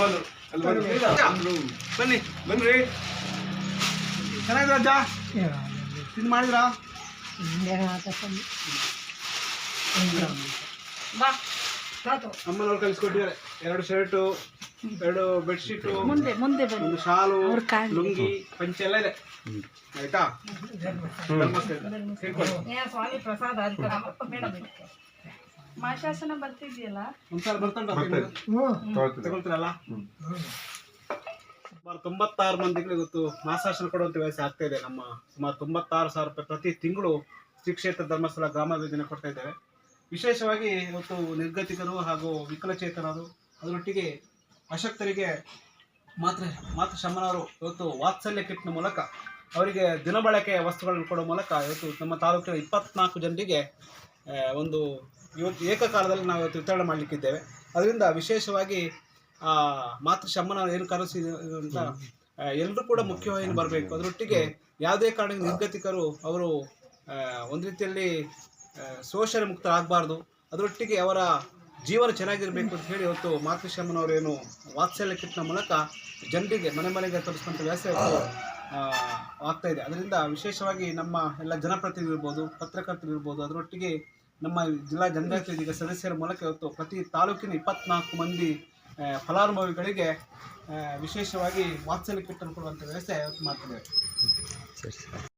ಬಂದ್ರು ಅಲ್ಲಿ ಬಂದ್ರು ಬನ್ನಿ ಬನ್ರಿ. ಚೆನ್ನಾಗಿದ್ರ ಅಜ್ಜ? ತಿಂದು ಮಾಡಿದ್ರ ಅಮ್ಮನವ್ರು ಕಲಿಸ್ಕೊಟ್ಟಿದ್ದಾರೆ. ಎರಡು ಶರ್ಟು ಎರಡು ಬೆಡ್ಶೀಟು ಮುಂದೆ ಮುಂದೆ ಬನ್ನಿ. ಒಂದು ಶಾಲು ಲುಂಗಿ ಪಂಚೆ ಎಲ್ಲ ಇದೆ. ಆಯ್ತಾ. ಸ್ವಾಮಿ ಪ್ರಸಾದ ಮಾಶಾಸನ ಬರ್ತಿದ್ಯಲ್ಲ? ಒಂದ್ಸಲ ತಗೊಳ್ತೀರಲ್ಲ? ಸುಮಾರು ತೊಂಬತ್ತಾರು ಮಂದಿಗಳು ಇವತ್ತು ಮಾಸಾಶನ ಕೊಡುವಂತ ವ್ಯವಸ್ಥೆ ಆಗ್ತಾ ಇದೆ. ನಮ್ಮ ಸುಮಾರು ತೊಂಬತ್ತಾರು ಸಾವಿರ ರೂಪಾಯಿ ಪ್ರತಿ ತಿಂಗಳು ಶ್ರೀ ಕ್ಷೇತ್ರ ಧರ್ಮಸ್ಥಳ ಗ್ರಾಮಾಭಿವೃದ್ಧಿನ ಕೊಡ್ತಾ ಇದ್ದೇವೆ. ವಿಶೇಷವಾಗಿ ಇವತ್ತು ನಿರ್ಗತಿಕರು ಹಾಗೂ ವಿಕಲಚೇತನರು ಅದರೊಟ್ಟಿಗೆ ಅಶಕ್ತರಿಗೆ ಮಾತ್ರ ಮಾತೃ ಶಮನವರು ಇವತ್ತು ವಾತ್ಸಲ್ಯ ಕಿಟ್ನ ಮೂಲಕ ಅವರಿಗೆ ದಿನಬಳಕೆಯ ವಸ್ತುಗಳನ್ನು ಕೊಡೋ ಮೂಲಕ ಇವತ್ತು ನಮ್ಮ ತಾಲೂಕಿನ ಇಪ್ಪತ್ನಾಲ್ಕು ಜನರಿಗೆ ಒಂದು ಇವತ್ತು ಏಕಕಾಲದಲ್ಲಿ ನಾವು ಇವತ್ತು ವಿತರಣೆ ಮಾಡಲಿಕ್ಕಿದ್ದೇವೆ. ಅದರಿಂದ ವಿಶೇಷವಾಗಿ ಮಾತೃ ಶಮ್ಮನ ಏನು ಅಂತ ಎಲ್ಲರೂ ಕೂಡ ಮುಖ್ಯವಾಗಿ ಬರಬೇಕು. ಅದರೊಟ್ಟಿಗೆ ಯಾವುದೇ ಕಾರಣಕ್ಕೆ ನಿರ್ಗತಿಕರು ಅವರು ಒಂದು ರೀತಿಯಲ್ಲಿ ಶೋಷಣೆ ಮುಕ್ತ ಆಗಬಾರ್ದು ಅದರೊಟ್ಟಿಗೆ ಅವರ ಜೀವನ ಚೆನ್ನಾಗಿರಬೇಕು ಅಂತ ಹೇಳಿ ಇವತ್ತು ಮಾತೃಶಮ್ಮನವರು ಏನು ವಾತ್ಸಲ್ಯ ಕಿಟ್ನ ಮೂಲಕ ಜನರಿಗೆ ಮನೆ ಮನೆಗೆ ತಲುಪಿಸುವಂಥ ವ್ಯವಸ್ಥೆ ಆಗ್ತಾ ಇದೆ. ಅದರಿಂದ ವಿಶೇಷವಾಗಿ ನಮ್ಮ ಎಲ್ಲ ಜನಪ್ರತಿನಿಧಿ ಇರ್ಬೋದು ಪತ್ರಕರ್ತರು ಇರ್ಬೋದು ಅದರೊಟ್ಟಿಗೆ ನಮ್ಮ ಜಿಲ್ಲಾ ಜನಜಾತಿ ಸದಸ್ಯರ ಮೂಲಕ ಇವತ್ತು ಪ್ರತಿ ತಾಲೂಕಿನ ಇಪ್ಪತ್ನಾಲ್ಕು ಮಂದಿ ಫಲಾನುಭವಿಗಳಿಗೆ ವಿಶೇಷವಾಗಿ ವಾತ್ಸಲ್ಯ ಕಿಟ್ಟನ್ನು ಕೊಡುವಂಥ ವ್ಯವಸ್ಥೆ ಮಾಡ್ತಿದ್ದೇವೆ.